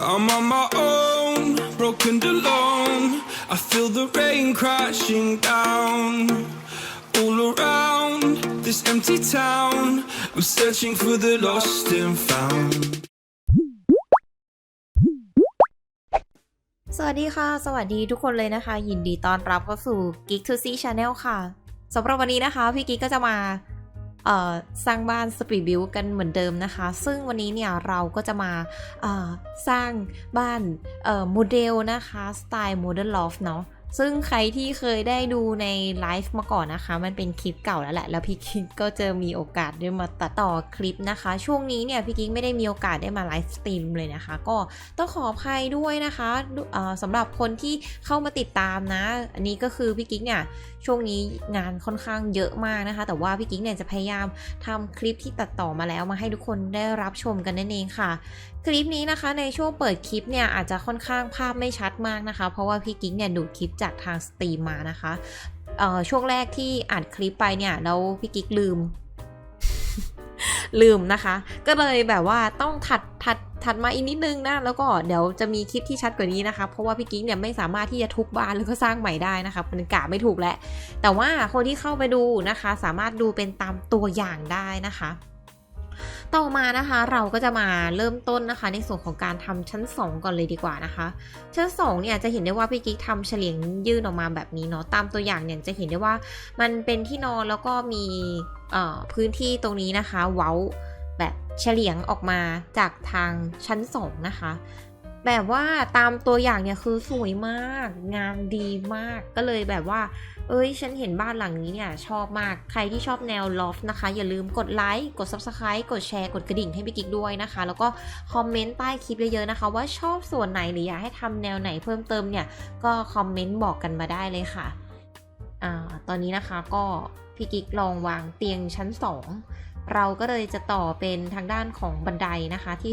I'm on my own, broken and alone. I feel the rain crashing down. All around this empty town, I'm searching for the lost and found. สวัสดีค่ะ สวัสดีทุกคนเลยนะคะ ยินดีต้อนรับเข้าสู่ Geek to See Channel ค่ะสำหรับวันนี้นะคะ พี่กิ๊กก็จะมา สร้างบ้านสปีดบิวกันเหมือนเดิมนะคะ ซึ่งวันนี้เนี่ยเราก็จะมาสร้างบ้านโมเดลนะคะสไตล์โมเดิร์นลอฟเนาะ ซึ่งใครที่เคยได้ดูในไลฟ์มาก่อนนะคะ มันเป็นคลิปเก่าแล้วแหละ แล้วพี่กิ๊กก็จะมีโอกาสได้มาตัดต่อคลิปนะคะ ช่วงนี้เนี่ยพี่กิ๊กไม่ได้มีโอกาสได้มาไลฟ์สตรีมเลยนะคะ ก็ต้องขออภัยด้วยนะคะสำหรับคนที่เข้ามาติดตามนะ อันนี้ก็คือพี่กิ๊กเนี่ยช่วงนี้งานค่อนข้างเยอะมากนะคะ แต่ว่าพี่กิ๊กเนี่ยจะพยายามทำคลิปที่ตัดต่อมาแล้วมาให้ทุกคนได้รับชมกันนั่นเองค่ะ คลิปนี้นะคะในช่วงเปิดคลิปเนี่ยอาจจะค่อนข้างภาพไม่ชัดมากนะคะ เพราะว่าพี่กิ๊กเนี่ยดูดคลิปจากทางสตรีมมานะคะช่วงแรกที่อัดคลิปไปเนี่ยแล้วพี่กิ๊กลืม ลืมนะคะ ก็เลยแบบว่าต้องถัดถัดถัดมาอีกนิดนึงนะ แล้วก็เดี๋ยวจะมีคลิปที่ชัดกว่านี้นะคะ เพราะว่าพี่กิ๊กเนี่ยไม่สามารถที่จะทุบบ้านแล้วก็สร้างใหม่ได้นะคะมันกะไม่ถูกแหละ แต่ว่าคนที่เข้าไปดูนะคะ สามารถดูเป็นตามตัวอย่างได้นะคะ ต่อมานะคะเราก็จะมาเริ่มต้นนะคะ ในส่วนของการทำชั้น 2 ก่อนเลยดีกว่านะคะ ชั้น2เนี่ยจะเห็นได้ว่าพี่กิ๊กทำเฉลียงยื่นออกมาแบบนี้เนาะตามตัวอย่างเนี่ยจะเห็นได้ว่ามันเป็นที่นอนแล้วก็มีพื้นที่ตรงนี้นะคะ เว้าแบบเฉลียงออกมาจากทางชั้น 2 นะคะ แบบว่าตามตัวอย่างเนี่ยคือสวยมาก งานดีมากก็เลยแบบว่า เอ้ย ฉันเห็นบ้านหลังนี้เนี่ย ชอบมากใครที่ชอบแนวลอฟนะคะ อย่าลืมกดไลค์กด Subscribe กดแชร์กดกระดิ่งให้พี่กิ๊กด้วยนะคะ แล้วก็คอมเมนต์ใต้คลิปเยอะๆนะคะ ว่าชอบส่วนไหนหรืออยากให้ทำแนวไหนเพิ่มเติมเนี่ย ก็คอมเมนต์บอกกันมาได้เลยค่ะอ่าตอนนี้นะคะก็พี่กิ๊กลองวางเตียงชั้น 2 เราก็เลยจะต่อเป็นทางด้านของบันไดนะคะ ที่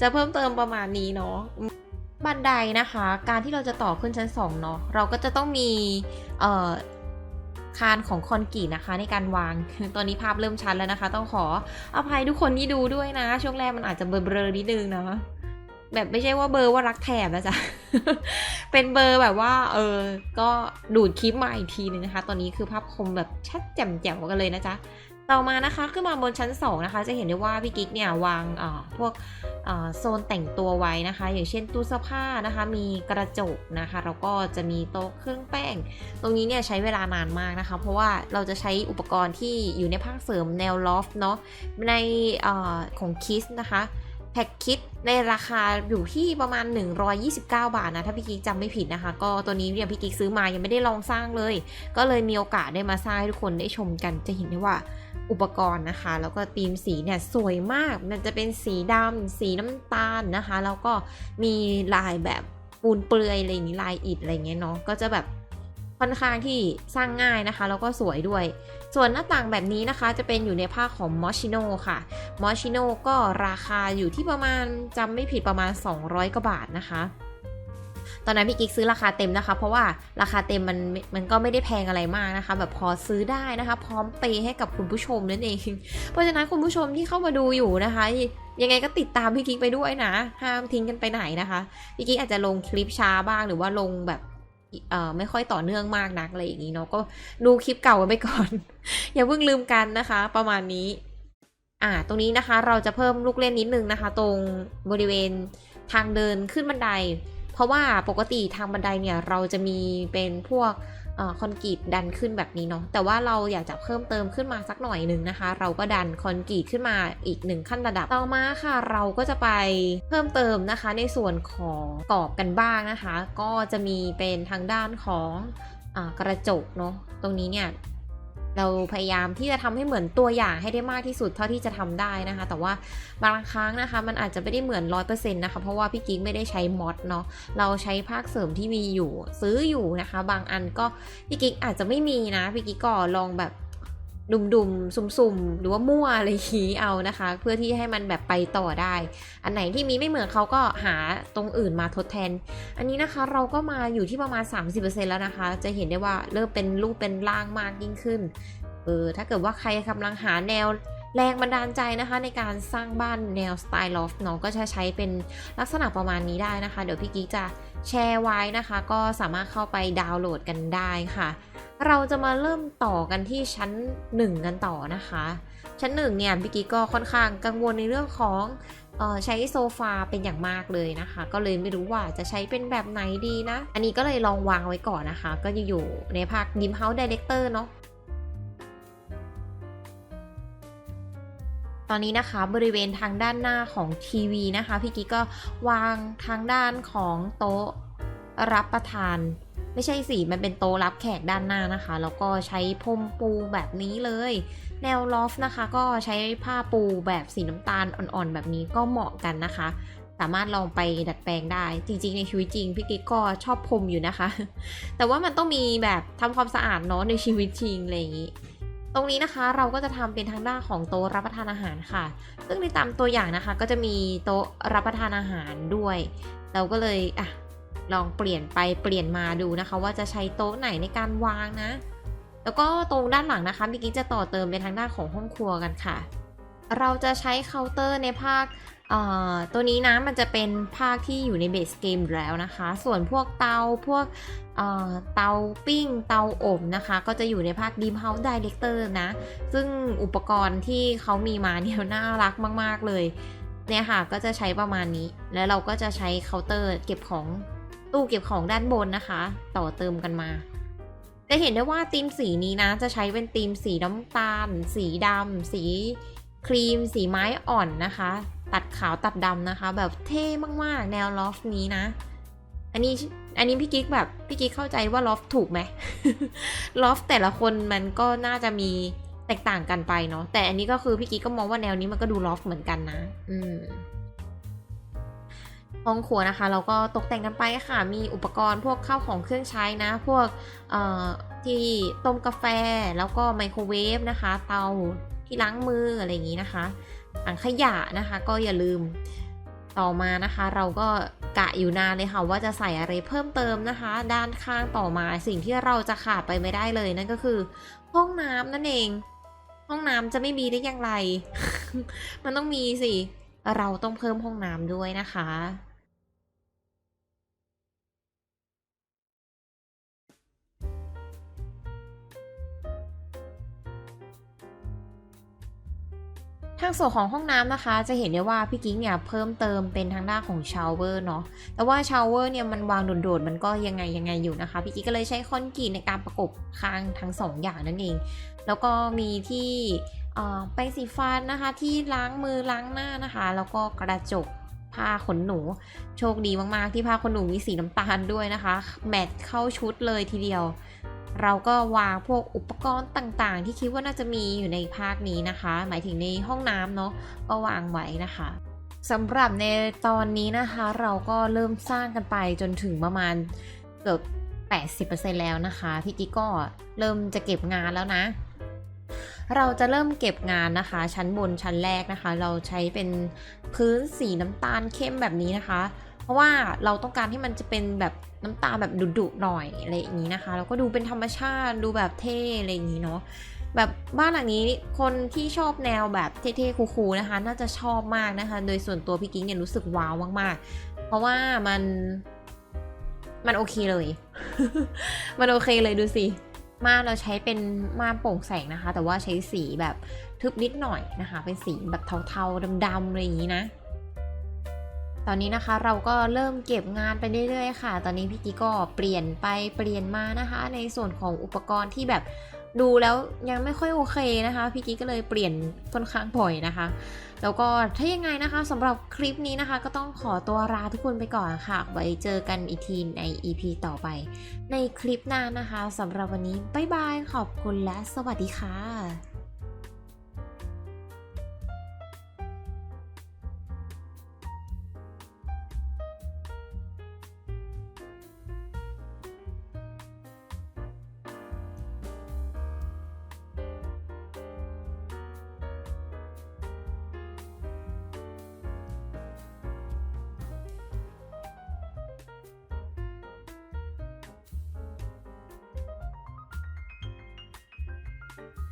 จะเพิ่มเติมประมาณนี้เนาะบันไดนะคะ การที่เราจะต่อขึ้นชั้น2เนาะเราก็จะต้องมีคานของคอนกรีตนะคะในการวาง ตอนนี้ภาพเริ่มชัดแล้วนะคะ ต้องขออภัยทุกคนที่ดูด้วยนะ ช่วงแรกมันอาจจะเบลอๆนิดนึงนะแบบไม่ใช่ว่าเบอร์ว่ารักแถบนะจ๊ะ เป็นเบอร์แบบว่า เออ ก็ดูดคลิปมาอีกทีนึงนะคะ ตอนนี้คือภาพคมแบบชัดแจ่มแจ๋วกันเลยนะจ๊ะ ต่อมานะคะขึ้นมาบนชั้น 2 นะคะ จะเห็นได้ว่าพี่กิ๊กเนี่ยวางพวกโซนแต่งตัวไว้นะคะ อย่างเช่นตู้เสื้อผ้านะคะ มีกระจกนะคะแล้วก็จะมีโต๊ะเครื่องแป้ง ตรงนี้เนี่ยใช้เวลานานมากนะคะ เพราะว่าเราจะใช้อุปกรณ์ที่อยู่ในภาคเสริมแนวลอฟเนาะในอของคิสนะคะ พ็กคิดในราคาอยู่ที่ประมาณ 129 บาทนะ ถ้าพี่กิ๊กจำไม่ผิดนะคะ ก็ตัวนี้เนี่ยพี่กิ๊กซื้อมายังไม่ได้ลองสร้างเลย ก็เลยมีโอกาสได้มาสร้างให้ทุกคนได้ชมกันจะเห็นได้ว่าอุปกรณ์นะคะ แล้วก็ธีมสีเนี่ยสวยมาก มันจะเป็นสีดำสีน้ำตาลนะคะ แล้วก็มีลายแบบปูนเปลือยอะไรอย่างนี้ลายอิฐอะไรเงี้ยเนาะก็จะแบบค่อนข้างที่สร้างง่ายนะคะ แล้วก็สวยด้วย ส่วนหน้าต่างแบบนี้นะคะจะเป็นอยู่ในภาของมอชิโนค่ะมอชิโนก็ราคาอยู่ที่ประมาณจำไม่ผิดประมาณ 200กว่าบาทนะคะตอนนั้นพี่กิ๊กซื้อราคาเต็มนะคะ เพราะว่าราคาเต็มมันมันก็ไม่ได้แพงอะไรมากนะคะ แบบพอซื้อได้นะคะ พร้อมเปย์ให้กับคุณผู้ชมนั่นเอง เพราะฉะนั้นคุณผู้ชมที่เข้ามาดูอยู่นะคะ ยังไงก็ติดตามพี่กิ๊กไปด้วยนะ ห้ามทิ้งกันไปไหนนะคะพี่กิ๊กอาจจะลงคลิปช้าบ้างหรือว่าลงแบบ เอ่อไม่ค่อยต่อเนื่องมากนักอะไรอย่างนี้เนาะก็ดูคลิปเก่ากันไปก่อน อย่าเพิ่งลืมกันนะคะ ประมาณนี้ อ่า ตรงนี้นะคะ เราจะเพิ่มลูกเล่นนิดนึงนะคะ ตรงบริเวณทางเดินขึ้นบันได เพราะว่าปกติทางบันไดเนี่ยเราจะมีเป็นพวก คอนกรีตดันขึ้นแบบนี้เนาะแต่ว่าเราอยากจะเพิ่มเติมขึ้นมาสักหน่อยหนึ่งนะคะ เราก็ดันคอนกรีตขึ้นมาอีกหนึ่งขั้นระดับต่อมาค่ะ เราก็จะไปเพิ่มเติมนะคะ ในส่วนของกรอบกันบ้างนะคะ ก็จะมีเป็นทางด้านของอกระจกเนาะตรงนี้เนี่ย เราพยายามที่จะทำให้เหมือนตัวอย่างให้ได้มากที่สุดเท่าที่จะทำได้นะคะ แต่ว่าบางครั้งนะคะ มันอาจจะไม่ได้เหมือนร้อยเปอร์เซ็นต์นะคะ เพราะว่าพี่กิ๊กไม่ได้ใช้มอดเนาะ เราใช้ภาคเสริมที่มีอยู่ ซื้ออยู่นะคะ บางอันก็พี่กิ๊กอาจจะไม่มีนะ พี่กิ๊กก็ลองแบบ ดุมๆ สุ่มๆ หรือว่ามั่วอะไรอย่างนี้เอานะคะ เพื่อที่ให้มันแบบไปต่อได้ อันไหนที่มีไม่เหมือนเขาก็หาตรงอื่นมาทดแทน อันนี้นะคะเราก็มาอยู่ที่ประมาณ 30%แล้วนะคะ จะเห็นได้ว่าเริ่มเป็นรูปเป็นร่างมากยิ่งขึ้น เออถ้าเกิดว่าใครกำลังหาแนวแรงบันดาลใจนะคะในการสร้างบ้านแนวสไตล์ลอฟเนาะก็จะใช้เป็นลักษณะประมาณนี้ได้นะคะ เดี๋ยวพี่กิ๊กจะแชร์ไว้นะคะ ก็สามารถเข้าไปดาวน์โหลดกันได้ค่ะ เราจะมาเริ่มต่อกันที่ชั้น 1 กันต่อนะคะ ชั้นหนึ่งเนี่ยพี่กิ๊กก็ค่อนข้างกังวลในเรื่องของออใช้โซฟาเป็นอย่างมากเลยนะคะ ก็เลยไม่รู้ว่าจะใช้เป็นแบบไหนดีนะ อันนี้ก็เลยลองวางไว้ก่อนนะคะ ก็จะอยู่ในภาค Dim House Director เนาะตอนนี้นะคะบริเวณทางด้านหน้าของทีวีนะคะ พี่กิ๊กก็วางทางด้านของโต๊ะรับประทาน ไม่ใช่สิมันเป็นโต๊ะรับแขกด้านหน้านะคะ แล้วก็ใช้พรมปูแบบนี้เลย แนวลอฟนะคะ ก็ใช้ผ้าปูแบบสีน้ำตาลอ่อนๆ แบบนี้ก็เหมาะกันนะคะ สามารถลองไปดัดแปลงได้ จริง ๆ ในชีวิตจริงพี่กิ๊กก็ชอบพรมอยู่นะคะ แต่ว่ามันต้องมีแบบทำความสะอาดเนาะในชีวิตจริงอะไรอย่างนี้ตรงนี้นะคะเราก็จะทำเป็นทางด้านของโต๊ะรับประทานอาหารค่ะ ซึ่งในตามตัวอย่างนะคะก็จะมีโต๊ะรับประทานอาหารด้วย เราก็เลยอะ ลองเปลี่ยนไปเปลี่ยนมาดูนะคะ ว่าจะใช้โต๊ะไหนในการวางนะ แล้วก็ตรงด้านหลังนะคะพี่กิ๊กจะต่อเติมเป็นทางด้านของห้องครัวกันค่ะ เราจะใช้เคาน์เตอร์ในภาคตัวนี้นะมันจะเป็นภาคที่อยู่ในเบสเกมแล้วนะคะ ส่วนพวกเตาพวกเตาปิ้ง เตาอบนะคะ ก็จะอยู่ในภาค Dim House Director นะ ซึ่งอุปกรณ์ที่เขามีมาเนี่ยน่ารักมาก ๆ เลย เนี่ยค่ะก็จะใช้ประมาณนี้ แล้วเราก็จะใช้เคาน์เตอร์เก็บของ ตู้เก็บของด้านบนนะคะ ต่อเติมกันมา จะเห็นได้ว่าธีมสีนี้นะ จะใช้เป็นธีมสีน้ำตาล สีดำสีครีม สีไม้อ่อนนะคะ ตัดขาวตัดดำนะคะ แบบเท่มากๆ แนวลอฟนี้นะ อันนี้อันนี้พี่กิ๊กแบบพี่กิ๊กเข้าใจว่าลอฟถูกไหมลอฟแต่ละคนมันก็น่าจะมีแตกต่างกันไปเนาะแต่อันนี้ก็คือพี่กิ๊กก็มองว่าแนวนี้มันก็ดูลอฟเหมือนกันนะ อืม ห้องครัวนะคะ เราก็ตกแต่งกันไปค่ะ มีอุปกรณ์พวกข้าวของเครื่องใช้นะ พวกที่ต้มกาแฟแล้วก็ไมโครเวฟนะคะ เตาที่ล้างมืออะไรอย่างนี้นะคะถังขยะนะคะ ก็อย่าลืมต่อมานะคะ เราก็กะอยู่นานเลยค่ะว่าจะใส่อะไรเพิ่มเติมนะคะ ด้านข้างต่อมาสิ่งที่เราจะขาดไปไม่ได้เลยนั่นก็คือ ห้องน้ำนั่นเอง ห้องน้ำจะไม่มีได้อย่างไร มันต้องมีสิเราต้องเพิ่มห้องน้ำด้วยนะคะ ทางส่วนของห้องน้ำนะคะ จะเห็นได้ว่าพี่กิ๊กเนี่ยเพิ่มเติมเป็นทางด้านของชาวเวอร์เนาะ แต่ว่าชาวเวอร์เนี่ยมันวางโดดๆมันก็ยังไงยังไงอยู่นะคะ พี่กิ๊กก็เลยใช้คอนกรีตในการประกบข้างทั้งสองอย่างนั่นเอง แล้วก็มีที่เอ่อแปรงสีฟันนะคะ ที่ล้างมือล้างหน้านะคะ แล้วก็กระจกผ้าขนหนู โชคดีมากๆ ที่ผ้าขนหนูมีสีน้ำตาลด้วยนะคะ แมทเข้าชุดเลยทีเดียว เราก็วางพวกอุปกรณ์ต่างๆ ที่คิดว่าน่าจะมีอยู่ในภาคนี้นะคะ หมายถึงในห้องน้ำเนาะก็วางไว้นะคะสำหรับในตอนนี้นะคะ เราก็เริ่มสร้างกันไปจนถึงประมาณเกือบ80%แล้วนะคะพี่กิ๊กก็เริ่มจะเก็บงานแล้วนะ เราจะเริ่มเก็บงานนะคะ ชั้นบนชั้นแรกนะคะ เราใช้เป็นพื้นสีน้ำตาลเข้มแบบนี้นะคะ ราะว่าเราต้องการให้มันจะเป็นแบบน้ำตาแบบดุๆหน่อยอะไรอย่างนี้นะคะแล้วก็ดูเป็นธรรมชาติดูแบบเท่อะไรอย่างนี้เนาะแบบบ้านหลังนี้คนที่ชอบแนวแบบเท่ๆคูลๆนะคะ น่าจะชอบมากนะคะ โดยส่วนตัวพี่กิ๊กเนี่ยรู้สึกว้าวมากๆ เพราะว่ามันมันโอเคเลย มันโอเคเลยดูสิม่านเราใช้เป็นม่านโปร่งแสงนะคะ แต่ว่าใช้สีแบบทึบนิดหน่อยนะคะ เป็นสีแบบเทาๆดำๆอะไรอย่างนี้นะ ตอนนี้นะคะเราก็เริ่มเก็บงานไปเรื่อยๆค่ะ ตอนนี้พี่กิ๊กก็เปลี่ยนไปเปลี่ยนมานะคะ ในส่วนของอุปกรณ์ที่แบบดูแล้วยังไม่ค่อยโอเคนะคะ พี่กิ๊กก็เลยเปลี่ยนค่อนข้างบ่อยนะคะ แล้วก็ถ้ายังไงนะคะสำหรับคลิปนี้นะคะ ก็ต้องขอตัวลาทุกคนไปก่อนค่ะ ไว้เจอกันอีกทีใน EP ต่อไป ในคลิปหน้านะคะสำหรับวันนี้บ๊ายบายขอบคุณและสวัสดีค่ะ you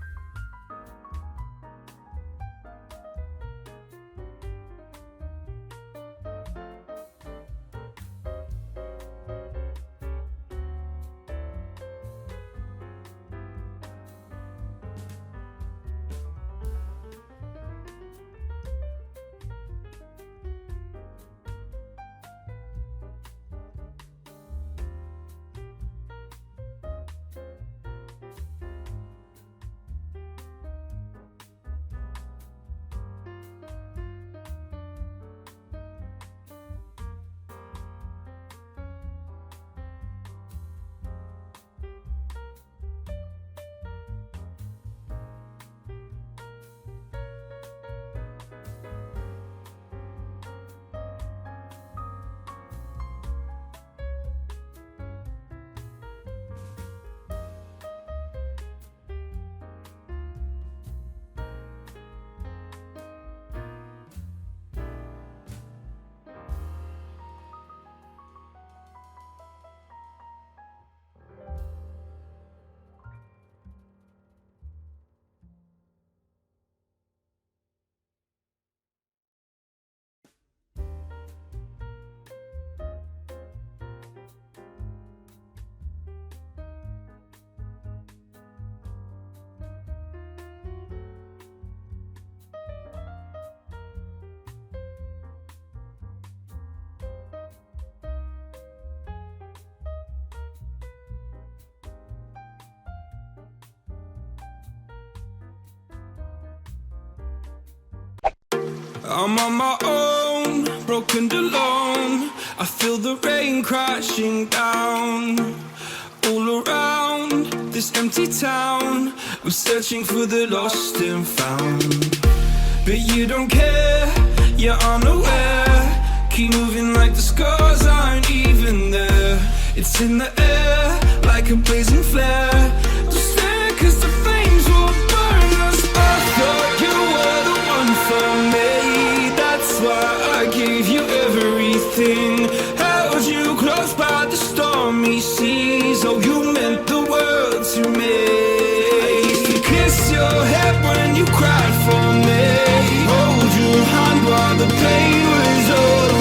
I'm on my own, broken alone. I feel the rain crashing down all around this empty town. I'm searching for the lost and found. But you don't care, you're unaware. Keep moving like the scars aren't even there. It's in the air like a blazing flare.